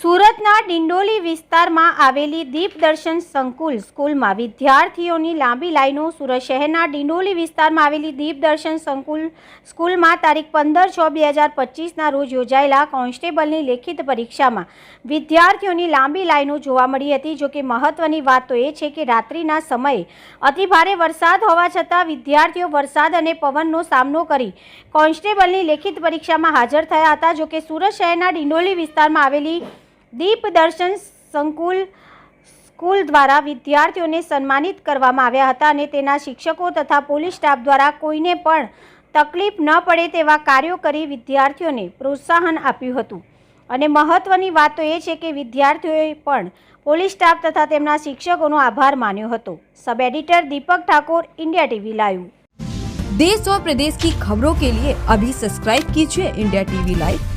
સુરતના ડિંડોલી વિસ્તારમાં આવેલી દીપદર્શન સંકુલ સ્કૂલમાં વિદ્યાર્થીઓની લાંબી લાઈનો સુરત શહેરના ડિંડોલી વિસ્તારમાં આવેલી દીપદર્શન સંકુલ સ્કૂલમાં તારીખ પંદર છ બે હજાર પચીસના રોજ યોજાયેલા કોન્સ્ટેબલની લેખિત પરીક્ષામાં વિદ્યાર્થીઓની લાંબી લાઈનો જોવા મળી હતી. જોકે મહત્વની વાત તો એ છે કે રાત્રિના સમયે અતિભારે વરસાદ હોવા છતાં વિદ્યાર્થીઓ વરસાદ અને પવનનો સામનો કરી કોન્સ્ટેબલની લેખિત પરીક્ષામાં હાજર થયા હતા. જોકે સુરત શહેરના ડિંડોલી વિસ્તારમાં આવેલી દીપ દર્શન સંકુલ સ્કૂલ દ્વારા વિદ્યાર્થીઓને સન્માનિત કરવામાં આવ્યા હતા અને તેના શિક્ષકો તથા પોલીસ સ્ટાફ દ્વારા કોઈને પણ તકલીફ ન પડે તેવા કાર્યો કરી વિદ્યાર્થીઓને પ્રોત્સાહન આપ્યું હતું અને મહત્ત્વની વાત તો એ છે કે વિદ્યાર્થીઓએ પણ પોલીસ સ્ટાફ તથા તેમના શિક્ષકોનો આભાર માન્યો હતો sub editor Deepak Thakor India TV live देश और प्रदेश की खबरों के लिए अभी सब्सक्राइब कीजिए इंडिया टीवी लाइव